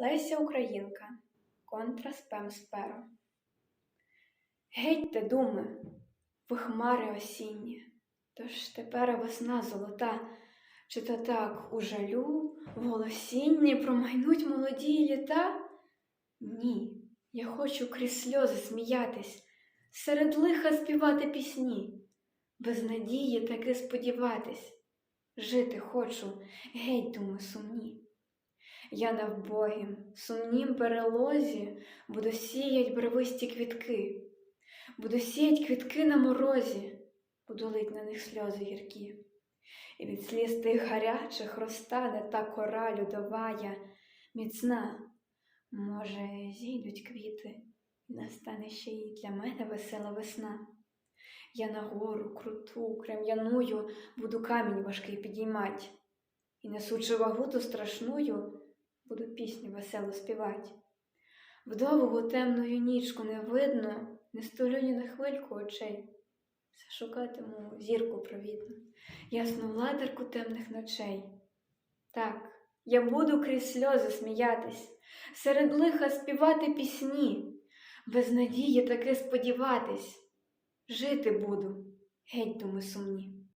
Леся Українка, контра спем сперо. Гетьте, думи, ви хмари осінні, тож тепер весна золота, чи то так у жалю, в голосінні промайнуть молоді літа? Ні, я хочу крізь сльози сміятись, серед лиха співати пісні, без надії таки сподіватись, жити хочу, геть, думи сумні. Я на вбогім, сумнім перелозі буду сіять бровисті квітки, буду сіять квітки на морозі, буду лить на них сльози гіркі. І від сліз тих гарячих розтане та кора людовая, міцна. Може, зійдуть квіти, і настане ще й для мене весела весна. Я на гору круту, крем'яную, буду камінь важкий підіймать, і несучи вагу ту страшную, буду пісню веселу співать. В довгу темною нічку не видно, не столю ні на хвильку очей. Зашукатиму зірку провідну, ясну ладерку темних ночей. Так, я буду крізь сльози сміятись, серед лиха співати пісні, без надії таки сподіватись. Жити буду, геть думи сумні.